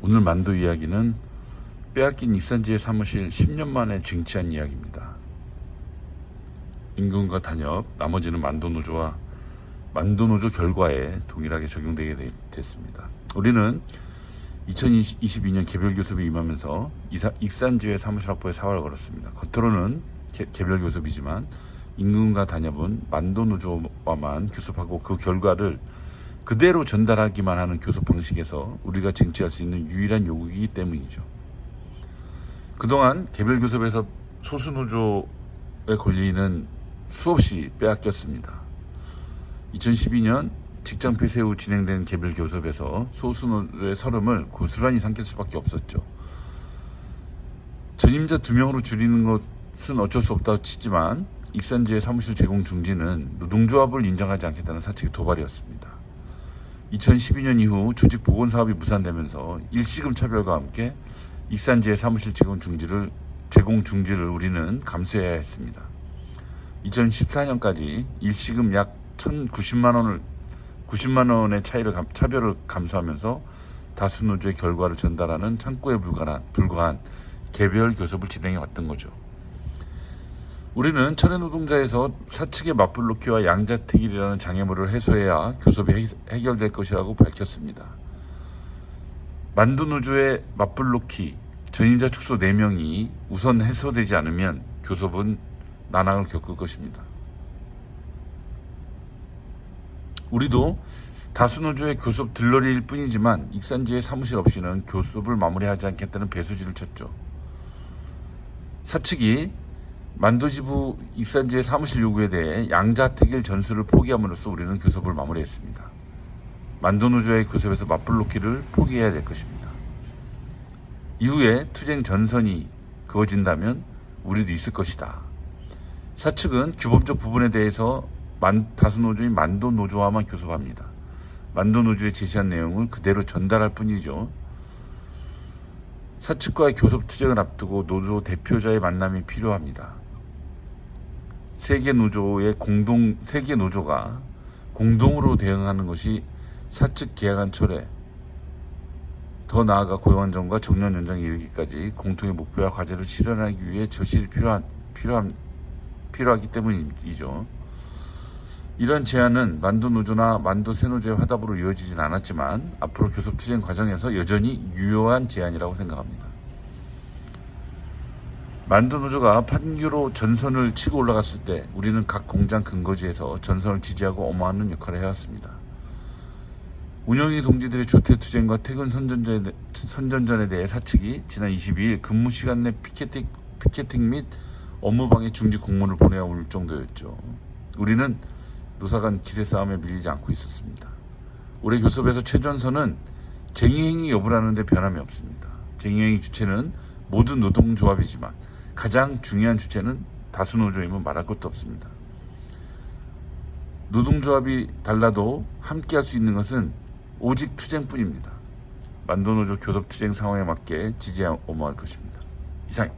오늘 만도 이야기는 빼앗긴 익산지의 사무실 10년 만에 쟁취한 이야기입니다. 임금과 단협, 나머지는 만도노조와 만도노조 결과에 동일하게 적용되게 되- 됐습니다. 우리는 2022년 개별 교섭에 임하면서 이사, 익산지회 사무실 확보에 사활을 걸었습니다. 겉으로는 개, 개별 교섭이지만 임금과 단협은 만도노조와만 교섭하고 그 결과를 그대로 전달하기만 하는 교섭 방식에서 우리가 쟁취할 수 있는 유일한 요구이기 때문이죠. 그동안 개별 교섭에서 소수 노조의 권리는 수없이 빼앗겼습니다. 2012년 직장 폐쇄 후 진행된 개별 교섭에서 소수 노조의 서름을 고스란히 삼킬 수밖에 없었죠. 전임자 두 명으로 줄이는 것은 어쩔 수 없다고 치지만 익산지의 사무실 제공 중지는 노동조합을 인정하지 않겠다는 사측의 도발이었습니다. 2012년 이후 조직 복원 사업이 무산되면서 일시금 차별과 함께 익산지의 사무실 제공 중지를 제공 중지를 우리는 감수해야 했습니다. 2014년까지 일시금 약 1,090만 원을 90만 원의 차이를 감- 차별을 감수하면서 다수 노조의 결과를 전달하는 창구에 불과한 불과한 개별 교섭을 진행해 왔던 거죠. 우리는 천혜 노동자에서 사측의 맞불놓기와 양자택일이라는 장애물을 해소해야 교섭이 해- 해결될 것이라고 밝혔습니다. 만도노조의 맞불놓기, 전임자 축소 4명이 우선 해소되지 않으면 교섭은 난항을 겪을 것입니다. 우리도 다수 노조의 교섭 들러리일 뿐이지만 익산지의 사무실 없이는 교섭을 마무리하지 않겠다는 배수지를 쳤죠. 사측이 만도지부 익산지의 사무실 요구에 대해 양자택일 전술을 포기함으로써 우리는 교섭을 마무리했습니다. 만도노조의 교섭에서 맞불놓기를 포기해야 될 것입니다. 이후에 투쟁 전선이 그어진다면 우리도 있을 것이다. 사측은 규범적 부분에 대해서 만, 다수 노조인 만도 노조와만 교섭합니다. 만도 노조에 제시한 내용을 그대로 전달할 뿐이죠. 사측과의 교섭 투쟁을 앞두고 노조 대표자의 만남이 필요합니다. 세계 노조의 공동 세계 노조가 공동으로 대응하는 것이 사측 계약안 철회 더 나아가 고용 안정과 정년 연장에 이르기까지 공통의 목표와 과제를 실현하기 위해 저실이 필요한 필요한 필요하기 때문이죠. 이런 제안은 만도 노조나 만도 새노조의 화답으로 이어지진 않았지만 앞으로 교섭 투쟁 과정에서 여전히 유효한 제안이라고 생각합니다. 만도 노조가 판교로 전선을 치고 올라갔을 때 우리는 각 공장 근거지에서 전선을 지지하고 엄호하는 역할을 해왔습니다. 운영위 동지들의 조퇴 투쟁과 퇴근 선전전에, 선전전에 대해 사측이 지난 22일 근무 시간 내 피켓팅, 피켓팅 및 업무방해 중지 공문을 보내야 올 정도였죠. 우리는 노사 간 기세 싸움에 밀리지 않고 있었습니다. 올해 교섭에서 최전선은 쟁의행위 여부라는 데 변함이 없습니다. 쟁의행위 주체는 모든 노동조합이지만 가장 중요한 주체는 다수노조임은 말할 것도 없습니다. 노동조합이 달라도 함께할 수 있는 것은 오직 투쟁뿐입니다. 만도노조 교섭 투쟁 상황에 맞게 지지해 엄호할 것입니다. 이상.